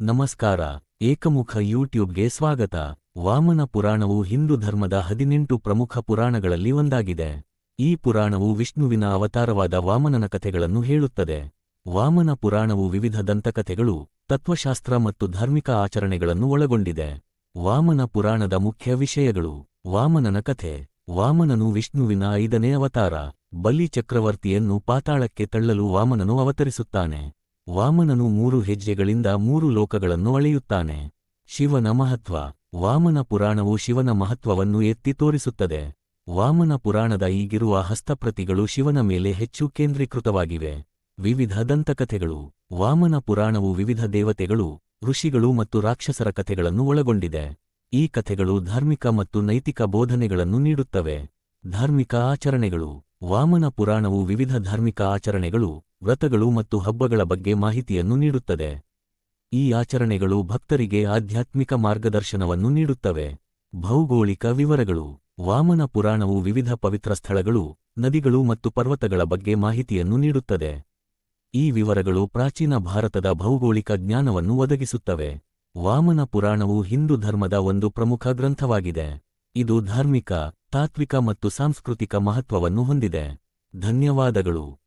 ನಮಸ್ಕಾರ, ಏಕಮುಖ ಯೂಟ್ಯೂಬ್ಗೆ ಸ್ವಾಗತ. ವಾಮನ ಪುರಾಣವು ಹಿಂದೂ ಧರ್ಮದ ಹದಿನೆಂಟು ಪ್ರಮುಖ ಪುರಾಣಗಳಲ್ಲಿ ಒಂದಾಗಿದೆ. ಈ ಪುರಾಣವು ವಿಷ್ಣುವಿನ ಅವತಾರವಾದ ವಾಮನನ ಕಥೆಗಳನ್ನು ಹೇಳುತ್ತದೆ. ವಾಮನ ಪುರಾಣವು ವಿವಿಧ ದಂತಕಥೆಗಳು, ತತ್ವಶಾಸ್ತ್ರ ಮತ್ತು ಧಾರ್ಮಿಕ ಆಚರಣೆಗಳನ್ನು ಒಳಗೊಂಡಿದೆ. ವಾಮನ ಪುರಾಣದ ಮುಖ್ಯ ವಿಷಯಗಳು, ವಾಮನನ ಕಥೆ. ವಾಮನನು ವಿಷ್ಣುವಿನ ಐದನೇ ಅವತಾರ, ಬಲಿ ಚಕ್ರವರ್ತಿಯನ್ನು ಪಾತಾಳಕ್ಕೆ ತಳ್ಳಲು ವಾಮನನು ಅವತರಿಸುತ್ತಾನೆ. ವಾಮನನು ಮೂರು ಹೆಜ್ಜೆಗಳಿಂದ ಮೂರು ಲೋಕಗಳನ್ನು ಅಳೆಯುತ್ತಾನೆ. ಶಿವನ ಮಹತ್ವ. ವಾಮನ ಪುರಾಣವು ಶಿವನ ಮಹತ್ವವನ್ನು ಎತ್ತಿ ತೋರಿಸುತ್ತದೆ. ವಾಮನ ಪುರಾಣದ ಈಗಿರುವ ಹಸ್ತಪ್ರತಿಗಳು ಶಿವನ ಮೇಲೆ ಹೆಚ್ಚು ಕೇಂದ್ರೀಕೃತವಾಗಿವೆ. ವಿವಿಧ ದಂತಕಥೆಗಳು. ವಾಮನ ಪುರಾಣವು ವಿವಿಧ ದೇವತೆಗಳು, ಋಷಿಗಳು ಮತ್ತು ರಾಕ್ಷಸರ ಕಥೆಗಳನ್ನು ಒಳಗೊಂಡಿದೆ. ಈ ಕಥೆಗಳು ಧಾರ್ಮಿಕ ಮತ್ತು ನೈತಿಕ ಬೋಧನೆಗಳನ್ನು ನೀಡುತ್ತವೆ. ಧಾರ್ಮಿಕ ಆಚರಣೆಗಳು. ವಾಮನ ಪುರಾಣವು ವಿವಿಧ ಧಾರ್ಮಿಕ ಆಚರಣೆಗಳು ವ್ರತಗಳು ಮತ್ತು ಹಬ್ಬಗಳ ಬಗ್ಗೆ ಮಾಹಿತಿಯನ್ನು ನೀಡುತ್ತದೆ. ಈ ಆಚರಣೆಗಳು ಭಕ್ತರಿಗೆ ಆಧ್ಯಾತ್ಮಿಕ ಮಾರ್ಗದರ್ಶನವನ್ನು ನೀಡುತ್ತವೆ. ಭೌಗೋಳಿಕ ವಿವರಗಳು, ವಾಮನ ಪುರಾಣವು ವಿವಿಧ ಪವಿತ್ರ ಸ್ಥಳಗಳು, ನದಿಗಳು ಮತ್ತು ಪರ್ವತಗಳ ಬಗ್ಗೆ ಮಾಹಿತಿಯನ್ನು ನೀಡುತ್ತದೆ. ಈ ವಿವರಗಳು ಪ್ರಾಚೀನ ಭಾರತದ ಭೌಗೋಳಿಕ ಜ್ಞಾನವನ್ನು ಒದಗಿಸುತ್ತವೆ. ವಾಮನ ಪುರಾಣವು ಹಿಂದೂ ಧರ್ಮದ ಒಂದು ಪ್ರಮುಖ ಗ್ರಂಥವಾಗಿದೆ. ಇದು ಧಾರ್ಮಿಕ, ತಾತ್ವಿಕ ಮತ್ತು ಸಾಂಸ್ಕೃತಿಕ ಮಹತ್ವವನ್ನು ಹೊಂದಿದೆ. ಧನ್ಯವಾದಗಳು.